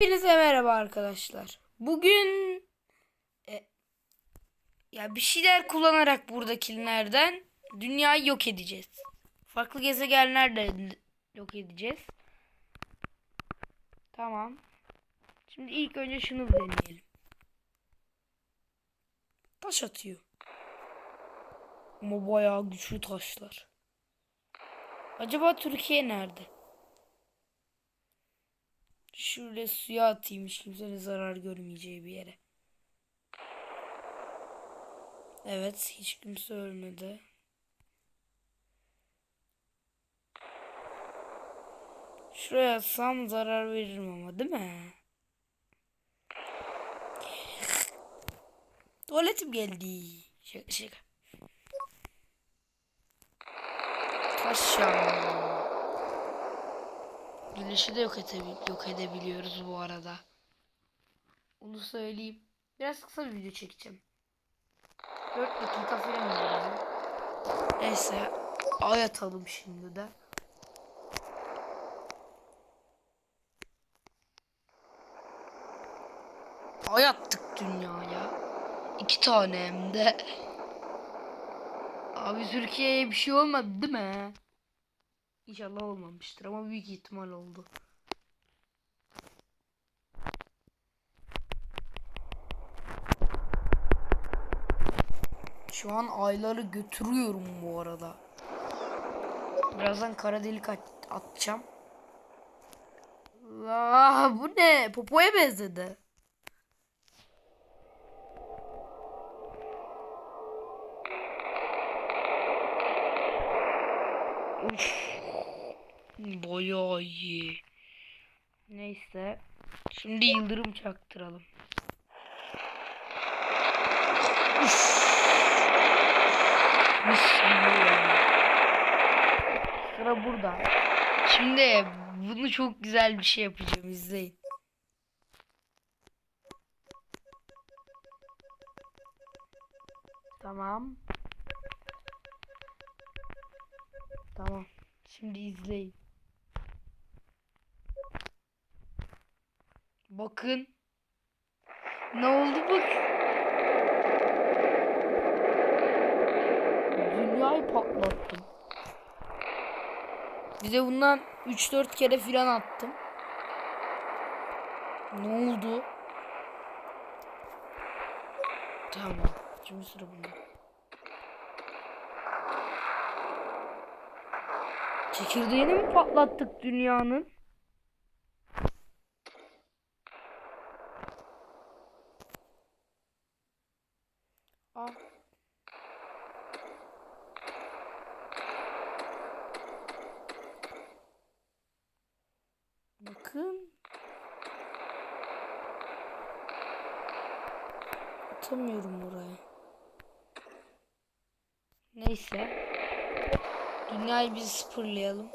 Hepinize merhaba arkadaşlar. Bugün e, ya bir şeyler kullanarak buradakilerden dünyayı yok edeceğiz. Farklı gezegenlerde yok edeceğiz. Tamam. Şimdi ilk önce şunu deneyelim. Taş atıyor. Ama bayağı güçlü taşlar. Acaba Türkiye nerede? Şöyle suya atayım hiç kimsenin zarar görmeyeceği bir yere. Evet hiç kimse ölmedi. Şuraya atsam zarar veririm ama değil mi? Tuvaletim geldi. Şaka şaka. Taş. Güneşi de yok, yok edebiliyoruz bu arada. Onu söyleyeyim. Biraz kısa bir video çekeceğim. 4 dakika falan yani. Neyse. Ay atalım şimdi de. Ay attık dünyaya. İki tane hem de. Abi Türkiye'ye bir şey olmadı değil mi? İnşallah olmamıştır ama büyük ihtimal oldu. Şu an ayları götürüyorum bu arada. Birazdan kara delik at- atacağım. Aa, bu ne? Popoya benzedi. Uf. Bayağı iyi. Neyse. Şimdi yıldırım çaktıralım. Ya. Sıra burada. Şimdi bunu çok güzel bir şey yapacağım. izleyin. Tamam. Tamam. Şimdi izleyin. Bakın. Ne oldu bak. Dünyayı patlattım. Bize bundan 3-4 kere filan attım. Ne oldu? Tamam. Şimdi sıra bunda. Çekirdeğini mi patlattık dünyanın? Ah. Bakın. Atamıyorum buraya. Neyse. Dünyayı biz sıfırlayalım.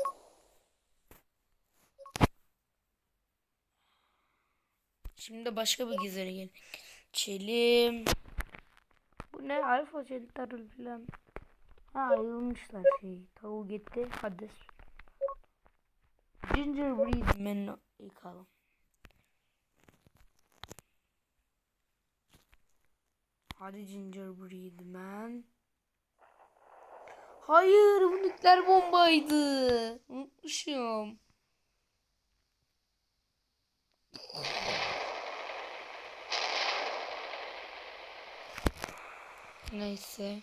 Şimdi başka bir gezegen geçelim. Bu ne? Alfa Centauri falan. Ha ayrılmışlar şey. Tavuğu gitti. Hadi. Gingerbread Man yıkalım. Hadi Gingerbread Man. Hayır bu nükleer bombaydı. Unutmuşum. Neyse.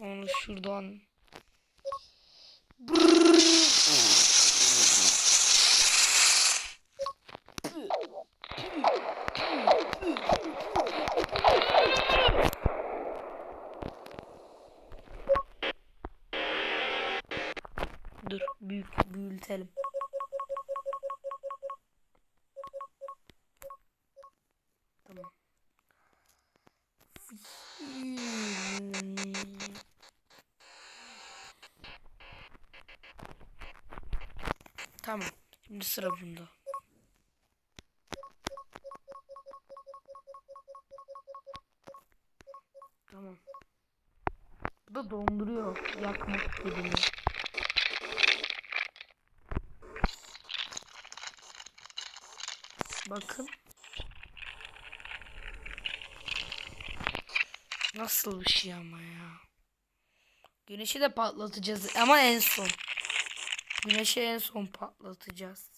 Onu şuradan. Dur büyük büyütelim. Tamam. Tamam. Şimdi sıra bunda. Tamam. Bu da donduruyor yakmak dediğini. Bakın. Nasıl bir şey ama ya. Güneşi de patlatacağız ama en son. Güneşi en son patlatacağız.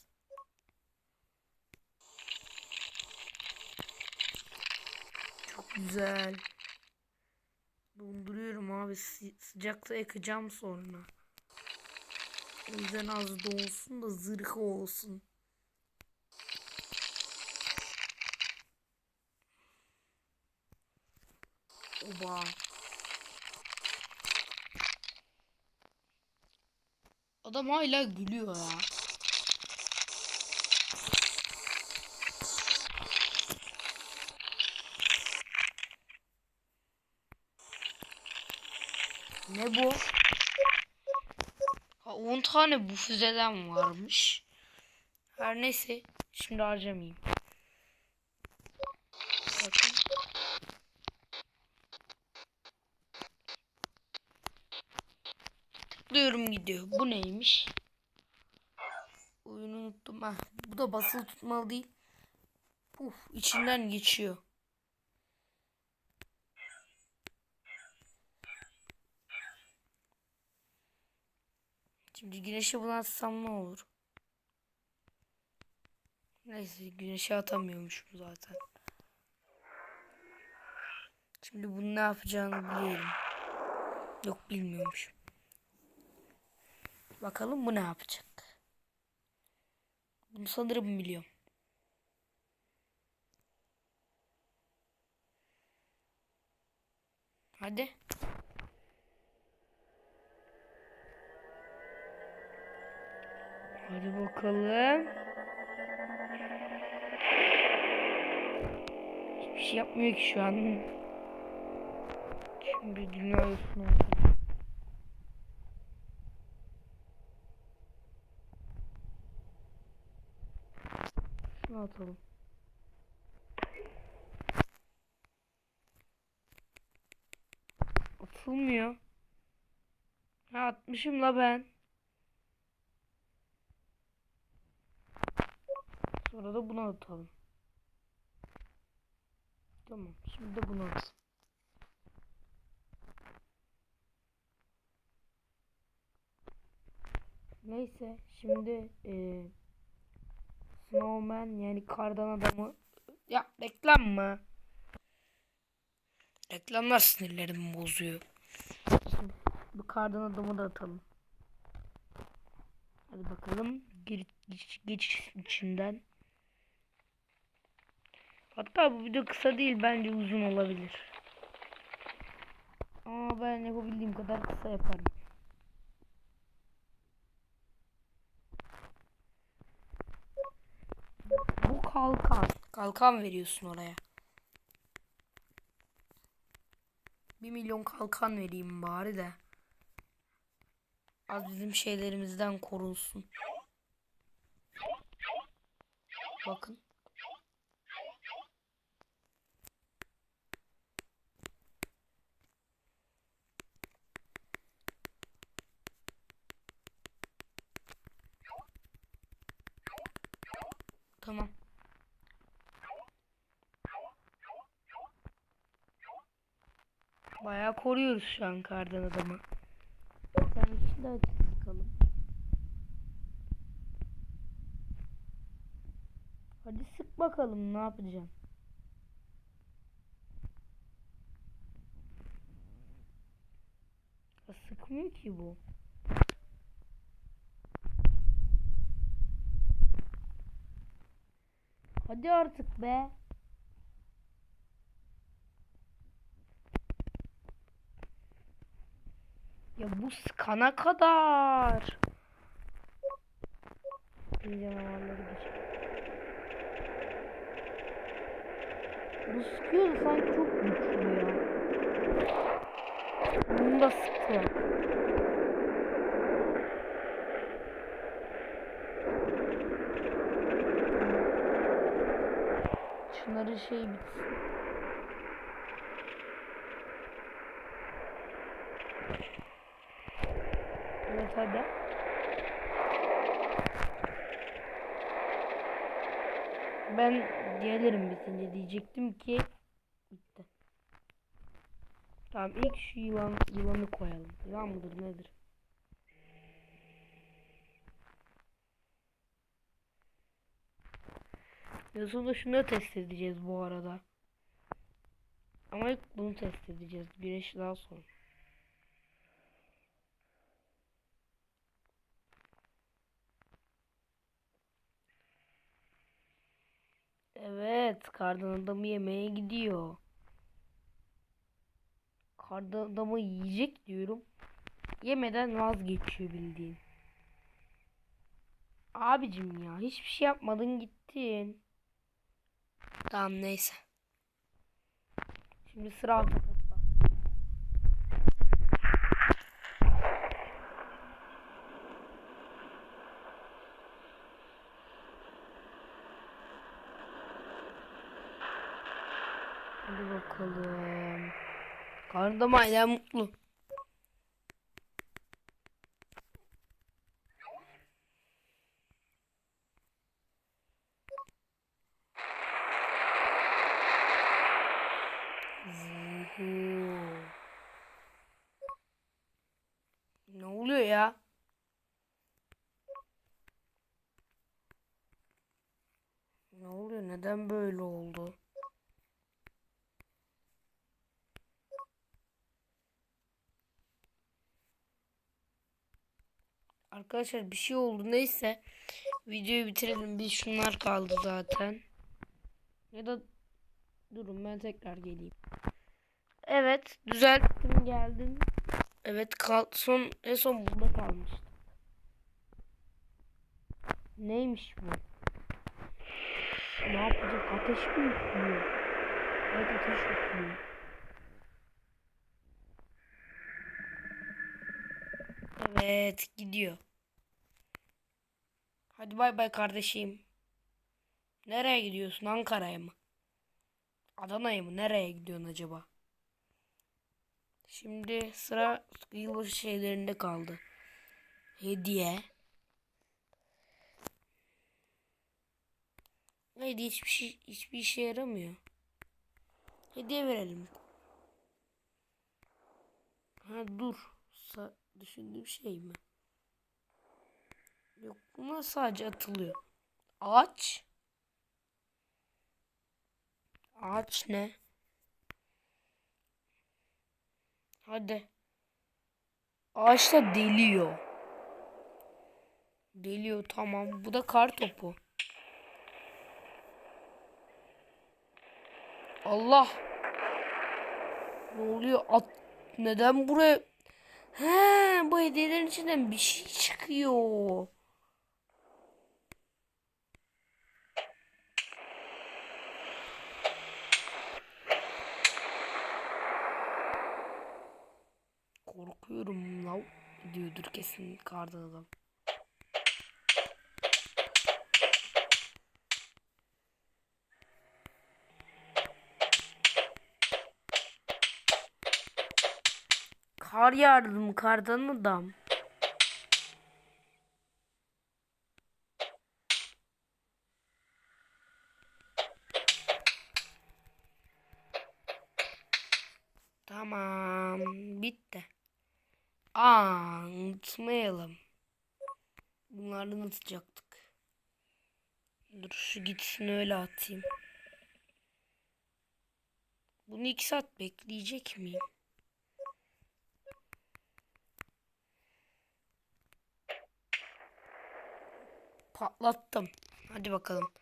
Çok güzel. Donduruyorum abi. Sı- sıcakta yakacağım sonra. O yüzden az donsun da zırhı olsun. Oba. Adam hala gülüyor ya. Ne bu? Ha 10 tane bu füzeden varmış. Her neyse şimdi harcamayayım. Bakın. Gidiyor. Bu neymiş? Oyunu unuttum. Ha, bu da basılı tutmalı değil. Uf, içinden geçiyor. Şimdi güneşe bunu atsam ne olur? Neyse güneşe atamıyormuşum zaten. Şimdi bunu ne yapacağını biliyorum. Yok bilmiyormuşum. Bakalım bu ne yapacak. Bunu sanırım biliyorum. Hadi. Hadi bakalım. Hiçbir şey yapmıyor ki şu an. Şimdi dünya üstüne atalım. Atılmıyor. Ha atmışım la ben. Sonra da bunu atalım. Tamam. Şimdi de bunu atalım. Neyse şimdi e, Snowman yani kardan adamı ya reklam mı? Reklamlar sinirlerimi bozuyor. Şimdi bu kardan adamı da atalım. Hadi bakalım geç, geç, geç içinden. Hatta bu video kısa değil bence uzun olabilir. Ama ben yapabildiğim kadar kısa yaparım. Bu kalkan. Kalkan veriyorsun oraya. Bir milyon kalkan vereyim bari de. Az bizim şeylerimizden korunsun. Bakın. Tamam. Bayağı koruyoruz şu an kardan adamı. Tane kişi daha sıkalım. Hadi sık bakalım ne yapacaksın. Ya sıkmıyor ki bu. Hadi artık be. Ya bu sıkana kadar. Canavarları geç. Bu sıkıyor da sanki çok güçlü ya. Bunu da sıktı. Şunların şey bitsin. Hadi. Ben gelirim bitince diyecektim ki bitti. Tamam ilk şu yılan yılanı koyalım. Yılan mıdır nedir? Ya sonra şunu test edeceğiz bu arada. Ama ilk bunu test edeceğiz. Güneş daha sonra. Evet, kardan adamı yemeye gidiyor. Kardan adamı yiyecek diyorum. Yemeden vazgeçiyor bildiğin. Abicim ya hiçbir şey yapmadın gittin. Tamam neyse. Şimdi sıra Ahtapot'ta. Hadi bakalım. Karnım hala mutlu. Zuhu. Ne oluyor ya? Ne oluyor? Neden böyle oldu? Arkadaşlar bir şey oldu. Neyse. Videoyu bitirelim. Bir şunlar kaldı zaten. Ya da durun ben tekrar geleyim. Evet. Düzelttim geldim. Evet kal son en son burada kalmıştı. Neymiş bu? Ne yapacak? Ateş mi üflüyor? Evet ateş üflüyor. Evet gidiyor. Hadi bay bay kardeşim. Nereye gidiyorsun? Ankara'ya mı? Adana'ya mı? Nereye gidiyorsun acaba? Şimdi sıra yılbaşı şeylerinde kaldı. Hediye. Hediye hiçbir şey hiçbir işe yaramıyor. Hediye verelim. Ha dur. Sa düşündüğüm şey mi? Yok bunlar sadece atılıyor. Ağaç. Ağaç ne? Hadi. Ağaç da deliyor. Deliyor tamam. Bu da kar topu. Allah. Ne oluyor? At neden buraya He, bu hediyelerin içinden bir şey çıkıyor. Korkuyorum lav diyordur kesin kardan adam. Kar yardım kardan adam. Tamam bitti. Aa unutmayalım. Bunlardan atacaktık. Dur şu gitsin öyle atayım. Bunu iki saat bekleyecek miyim? Patlattım. Hadi bakalım.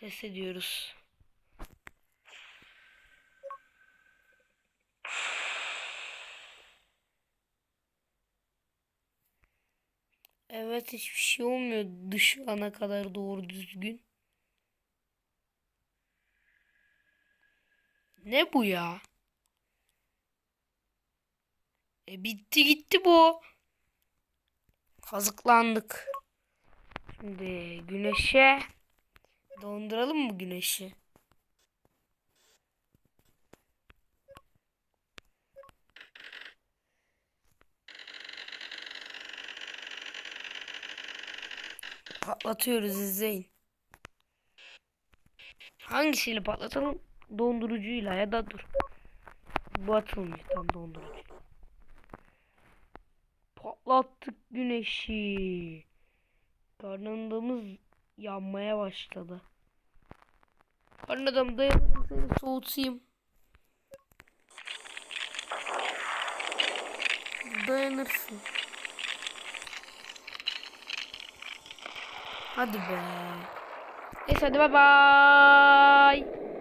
Ses ediyoruz. Evet hiçbir şey olmuyor dış ana kadar doğru düzgün. Ne bu ya? E bitti gitti bu. Kazıklandık. Şimdi güneşe donduralım mı güneşi? Patlatıyoruz izleyin. Hangisiyle patlatalım? Dondurucuyla ya da dur. Bu atılmıyor tam dondurucu. Patlattık güneşi. Karnındamız yanmaya başladı. Karnadam dayanırsın seni soğutayım. Dayanırsın. Hadi be. Neyse hadi bay bay.